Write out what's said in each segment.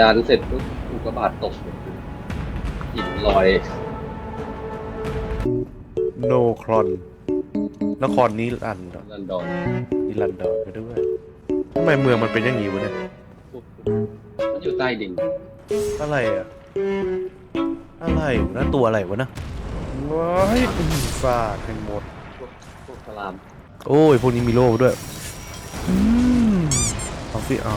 ดานเสร็จปุ๊บอุกกาบาตตกหินลอย โนครอน นครนี้รันดอนลันดอนนิรันดอนไปด้วยทำไมเมืองมันเป็นอย่างนี้วะเนี่ย มันอยู่ใต้ดินอะไรอะ อะไรวะนะตัวอะไรวะนะว้ายอื้อฟาดให้หมด พวกพวกสลาม โอ้ย พวกนี้มีโล่ด้วย อืมเอาสิเอา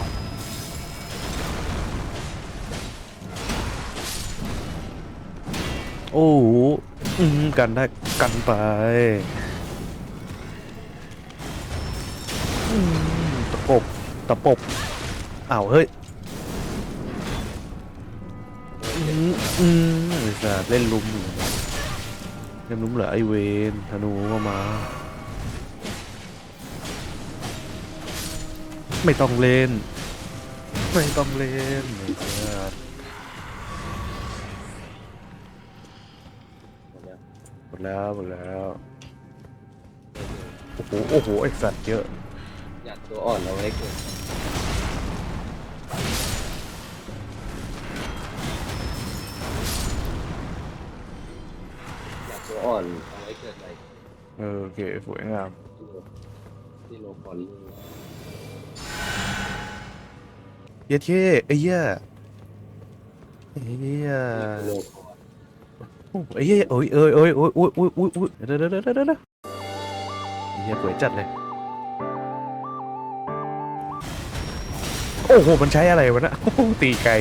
โอ้โหอืมกันได้กันไปตะปบตะปบอ้าวเฮ้ยอืมอืมสัตว์เล่นลุมเล่นลุมเหรอไอเวนธนูก็มา ไม่ต้องเล่น ไม่ต้องเล่นไอ้สัตว์ ดแล้วหมดแล้วหมดแล้วโอ้โหโอ้โหไอสัตว์เยอะอยากตัวอ่อนเอาไว้เกิดอยากตัวอ่อนเอาไว้เกิดอะไรเออโอเคสวยงาม ที่โลคอนนี่เย็ดเท่ไอ้เหี้ยไอ้เหี้ย โลคอนโอ้ ไอ้เหี้ยโอ้ยเอ้ยเอ้ยโอ้ยโอ้ยโอ้ยโอ้ยโอ้ยเดี๋ยวเดี๋ยวเดี๋ยวเดี๋ยวเดี๋ยวไอ้เหี้ยสวยจัดเลย โอ้โห มันใช้อะไรวะนะโอ้โหตีไกล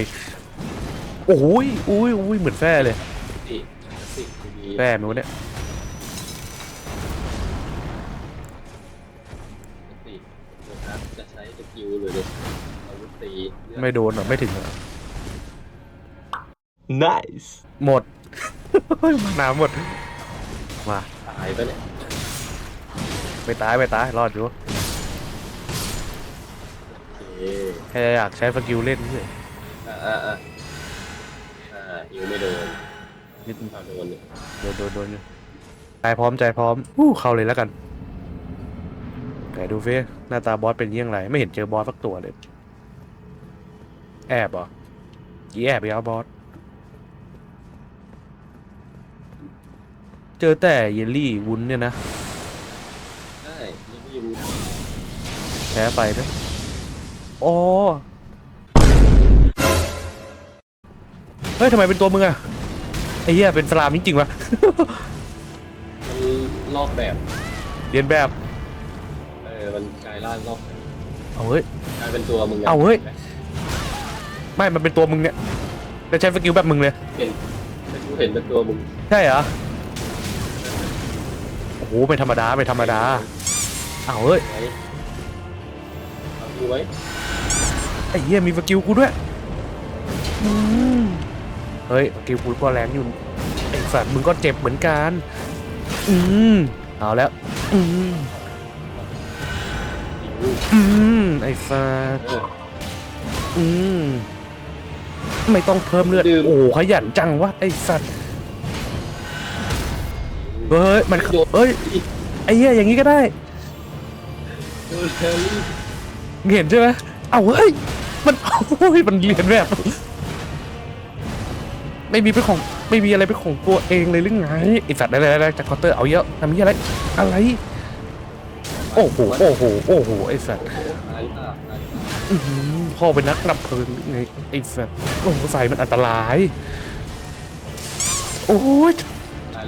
โอ้ยอุ้ยอุ้ยเหมือนแฟ่เลย สิสิดีแฟ่ไหมวะเนี่ย สินะครับจะใช้สกิลหรือจะอาวุธตีเลือกไม่โดนหรอไม่ถึงหรอ Nice. หมด มาน้ำหมด มาตายไปะเนี่ยไปตายไปตายรอดอยู่โอเคแค่อยากใช้สกิลเล่นเฉยอ่าอ่าอ่าอ่ายิวไม่โดนนิดเอาโดนเนี่ยโดนโดนโดนอยู่ใจพร้อมใจพร้อมอู้เข้าเลยแล้วกันไหนดูเฟ้หน้าตาบอสเป็นเยี่ยงไรไม่เห็นเจอบอสสักตัวเลย แอบเหรอกี่แอบไปเอาบอส เจอแต่เยลลี่วุ้นเนี่ยนะใช่ยิงยิงแพ้ไปนะอ๋อเฮ้ยทำไมเป็นตัวมึงอะไอ้เหี้ยเป็นสลามจริงๆวะ มันลอกแบบ เรียนแบบเออ มันกลายร่างลอกแบบเอาเฮ้ย กลายเป็นตัวมึงะเอาเฮ้ย ไม่มันเป็นตัวมึงเนี่ยจะใช้สกิลแบบมึงเลยเห็นแต่กูเห็นเป็นตัวมึงใช่เหรอ โอ้โหไม่ธรรมดาไม่ธรรมดาเอาเฮ้ยไว้เอาดูไว้ไอ้เหี้ยมีสกิลกูด้วยอืมเฮ้ยสกิลกูก็แรงอยู่ไอ้สัตว์มึงก็เจ็บเหมือนกันอืมเอาแล้วอืมยิงอืมไอ้สัตว์เออ อืมไม่ต้องเพิ่มเลือดดื่ม โอ้โหขยันจังวะไอ้สัตว์ เฮ้ยมันเอ้ยไอ้เหี้ยอย่างนี้ก็ได้โดนแฮร์รี่มึงเห็นใช่ไหมเอาเฮ้ยมันโอ้ยมันเรียนแบบ ไม่มีเป็นของไม่มีอะไรเป็นของตัวเองเลยหรือไงไอสัตว์อะไรอะไรจากคอเตอร์เอาเยอะทำนี้อะไรอะไร โอ้โหโอ้โหโอ้โหไอสัตว์หายตาหายตาอื้อหือพ่อเป็นนักดับเพลิงหรือไงไอสัตว์โอ้โหใส่มันอันตราย โอ้ยหายห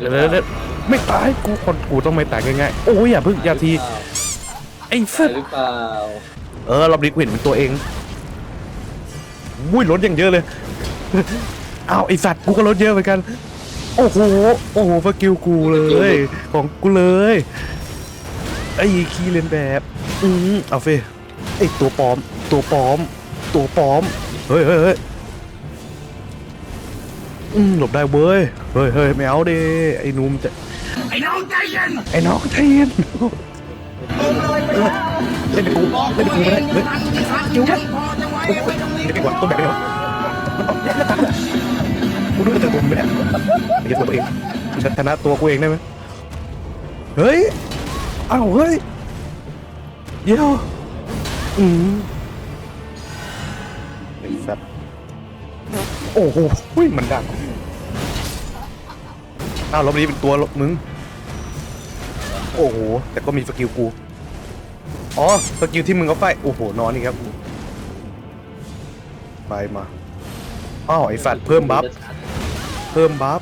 เดี๋รืยวอเดี๋ยวเปเดี๋ยวไม่ตายกูคนกูต้องไม่ตายง่ายๆโอ้ยอย่าเพิ่งอย่าทีไอสัหายตว์หรือเปล่าเออรอบนี้กูเห็นเป็นตัวเองวุ้ยรถอย่างเยอะเลย อ้าวไอสัตว์กูก็รถเยอะเหมือนกัน โอ้โหโอ้โหสกิลกูเลย ของกูเลยไอ้คีย์เลนแบบอืมเอาเฟไอตัวปลอม ตัวปลอม ตัวปลอมเฮ้ยเฮ้ยเฮ้ย อืมหลบได้เว้ย เฮ้ยเฮ้ยไม่เอาดิไอ้หนุ่มจะไอ้น้องใจเย็นไอ้น้องใจเย็นเล่นกับกูเล่นกับกูไม่ได้เฮ้ยจิ้วครับโอ้โหเล่นดีกว่าต้นแบบนี้วะมันออกแย่แล้วตากูดูกระเจอตัวมึงไม่ได้ไอ้เหี้ยตัวเองกูจะชนะตัวกูเองได้ไหมเฮ้ยอ้าวเฮ้ยเดี๋ยวอืมไอ้สัตว์ โอ้โหหุ้ยมันดังอ้าวรอบนี้เป็นตัวลบมึง โอ้โห แต่ก็มีสกิลกู อ๋อ สกิลที่มึงเอาไป โอ้โห นอนนี่ครับ ไปมาอ้าวไอ้สัตว์เพิ่มบัฟ เพิ่มบัฟ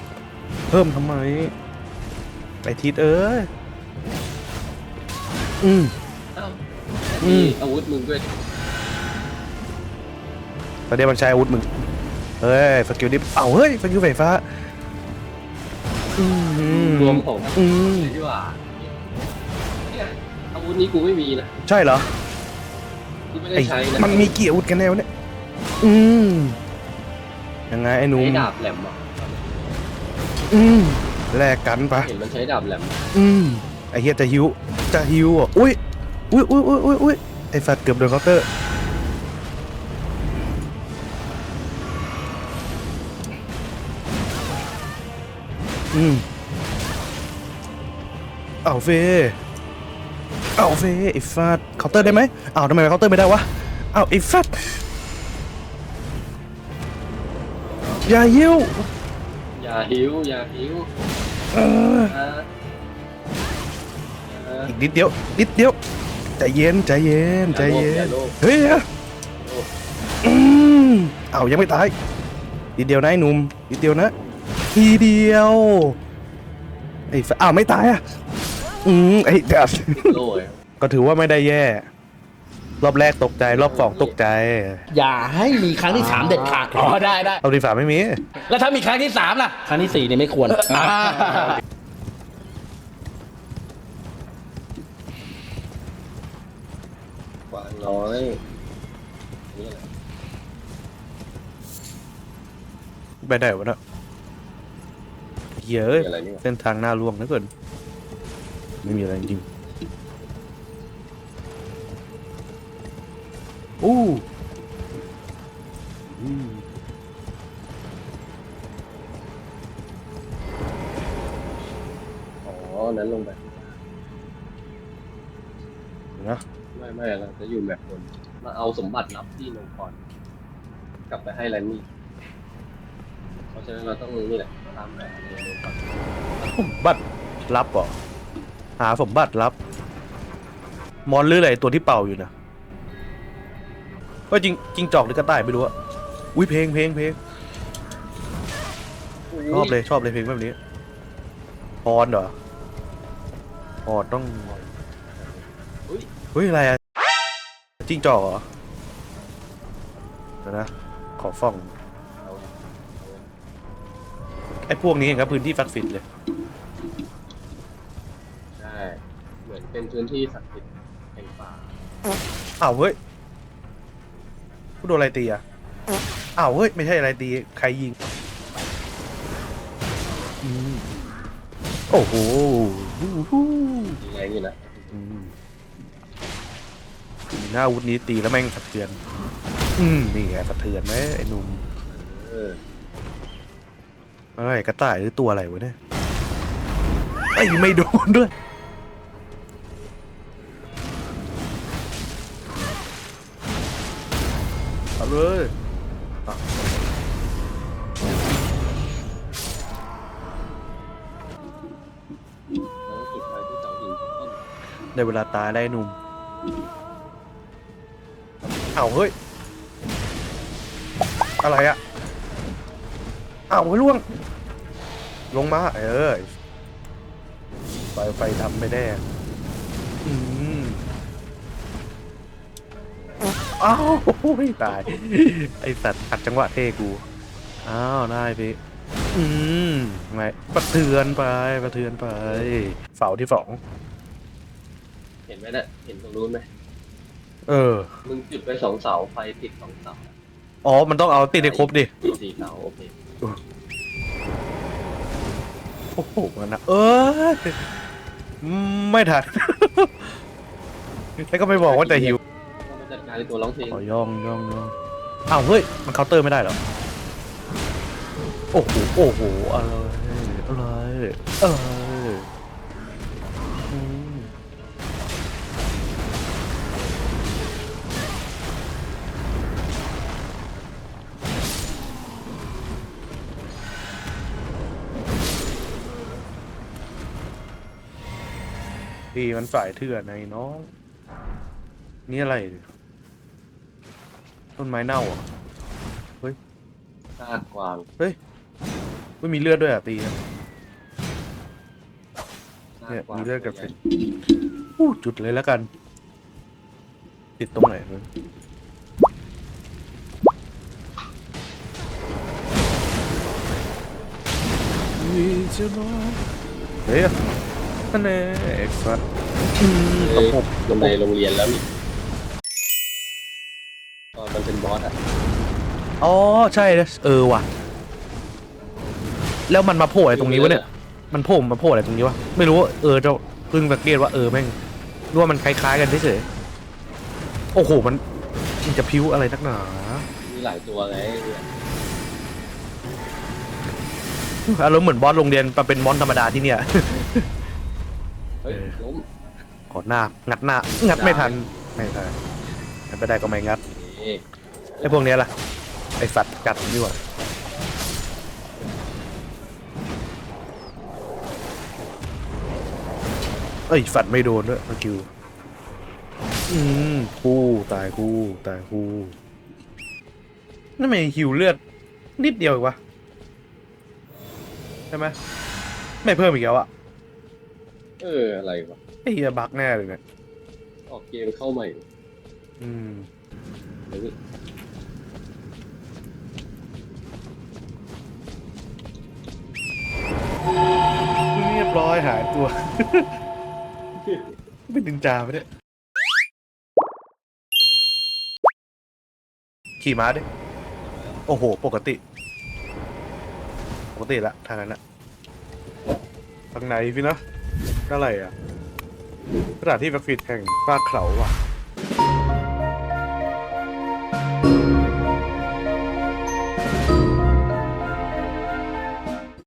เพิ่มทำไม ไอ้ทิศเอ้ย อืม อ้าวอืม อาวุธมึงด้วย ประเดี๋ยวมันใช้อาวุธมึง เฮ้ยสกิลดิฟเอ้าเฮ้ยสกิลไฟฟ้าอืมรวมของอืมเลยดีกว่าเนี่ยอาวุธนี้กูไม่มีนะใช่เหรอกูไม่ได้ไอ้ใช้นะมันมีกี่อาวุธกันแนวเนี่ยอืมยังไงไอ้หนุ่มใช้ดาบแหลมอะอืมแลกกันปะเห็นมันใช้ดาบแหลมอืมไอ้เฮียจะหิวจะหิวอะอุ้ยอุ้ยอุ้ยอุ้ยอุ้ยอุ้ยไอ้สัตว์เกือบโดนเคาน์เตอร์ อืมเอาเฟเอาเฟไอ้ฟัดเคาน์เตอร์ได้ไหมอ้าวทำไมเคาน์เตอร์ไม่ได้วะอ้าวไอ้ฟัดอย่าหิวอย่าหิวอย่าหิวเอออ่าอ่าอีกนิดเดียวนิดเดียวใจเย็นใจเย็นใจเย็อย่านโลภเฮ้ยอย่าอะโลภอืมเอายังไม่ตายนิดเดียวนะไอ้หนุ่มนิดเดียวนะ ทีเดียวไอ้ฟ้าอ้าวไม่ตายอะอืมไอ้เดี๋ยวโลภเลยก็ถือว่าไม่ได้แย่ รอบแรกตกใจรอบสองตกใจอย่าให้มีครั้งที่สามเด็ดขาดอ๋อได้ได้รอบที่สามไม่มี แล้วถ้ามีครั้งที่สามล่ะ ครั้งที่สี่เนี่ยไม่ควรกวางน้อยนี่แหละไปได้วะเนอะ เหี้ยเอะมีอะไรนี่วะ เส้นทางหน้าล่วงนะเกินไม่มีอะไรจริงอู้อู้อ๋อ นั้นลงไปนะ ไม่ไม่เราจะอยู่แบบบนมาเอาสมบัติลับที่ลงก่อนกลับไปให้แลนนี่เพราะฉะนั้นเราต้องนี่แหละ ตามแบบนี้ลงก่อนสมบัติลับเหรอหาสมบัติลับ มอนหรืออะไรตัวที่เป่าอยู่นะก็จริงจริงจอกหรือกระต่ายไม่รู้อะอุ้ยเพลงเพลงเพลงชอบเลยชอบเลยเพลงแบบนี้พรเหรอพรต้องอุ้ยเฮ้ยอะไรอะจริงจอกเหรอเดี๋ยวนะขอฟ้องเอา ไอ้พวกนี้เองครับพื้นที่ศักดิ์สิทธิ์เลย ใช่เหมือนเป็นพื้นที่ศักดิ์สิทธิ์แห่งป่าอ้าวเฮ้ยผู้โดนอะไรตีอะอ้าวเฮ้ยไม่ใช่อะไรตี ใครยิงอืมโอ้โหฮู้ฮู้มีแรงอยู่นะอืมหน้าอาวุธนี้ตีแล้วแม่งสะเทือน อืมนี่ไงสะเทือนไหมไอ้หนุ่มเออ เอ้ยกระต่ายหรือตัวอะไรวะเนี่ยไอ้ยไม่โดนด้วย เอาเลยอะแล้วจุดไฟที่เสาหินต้นได้เวลาตายแล้วไอ้หนุ่มเอาเฮ้ย อะไรอะ อาเฮ้ยล่วง ลงมา เออไฟไฟทำไม่ได้อืมอ้าวโอ้ยตาย ไอสัตว์ขัดจังหวะเท่กู อ้าว ได้พี่ อืมไม่ประเทือนไปประเทือนไป เสาที่สอง เห็นไหมน่ะเห็นตรงนู้นไหมเออ มึงจุดไปสองเสาไฟติดสองเสาอ๋อ มันต้องเอาติดให้ครบดิ สี่เสาโอเค โอ้โหมันนะเออไม่ทัน แล้วก็ไม่บอกว่าจะหิวเรามาจัดการในตัวร้องเพลงขอย่องย่องย่องอ้าวเฮ้ย มันเคาน์เตอร์ไม่ได้เหรอ โอ้โห โอ้โห อะไร อะไร อะไร ตีมันฝ่ายเถื่อนไอ้น้อง นี่อะไร ต้นไม้เน่าเหรอะซากกวางไม่มีเลือดด้วยอะตีนะซากเนี่ยกวางมีเลือดกับเศใหญ่ษอู้จุดเลยแล้วกัน ติดตรงไหนวะเฮ้ย นั่นเองเอ็กซ์ตตะเอ้ยปบลงในโรงเรียนแล้วนี่ตอนมันเป็นบอสอะอ๋อใช่นะเออว่ะ แล้วมันมาโผล่อะไรตรงนี้วะเนี่ย มันโผล่มาโผล่อะไรตรงนี้วะ ไม่รู้ว่าเออจะเพิ่งสังเกตว่าเออแม่งรู้ว่ามันคล้ายๆกันเฉยๆโอ้โหมันมันจะพิ้วอะไรนักหนา มีหลายตัวไงเนี่ยอารมณ์เหมือนบอสโรงเรียนมาเป็นมอนธรรมดาที่เนี่ยเฮ้ยเออล้มขอหน้า งัดหน้า งัดไม่ทัน ไม่ได้งัดไม่ได้ก็ไม่งัดเอ๊ะไอ้พวกเนี้ยล่ะ ไอ้สัตว์กัดดีกว่าเอ้ยสัตว์ไม่โดนด้วยสกิลอืมคู่ตายคู่ตายคู่นั่นไม่หิวเลือด นิดเดียวเองวะ ใช่ไหมไม่เพิ่มอีกแล้วอะ เอออะไรวะไอ้เฮียบักแน่เลยเนี่ยออกเกมเข้าใหม่อืมเดี๋ยวนี้เรียบร้อยหายตัว เป็นดินจาไปเนี่ยขี่ม้าดิ โอ้โห ปกติ ปกติละทางนั้นละทางไหนพี่นะ อะไรอะสถานที่แบ็กฟีดแห่งฟากเขาว่ะ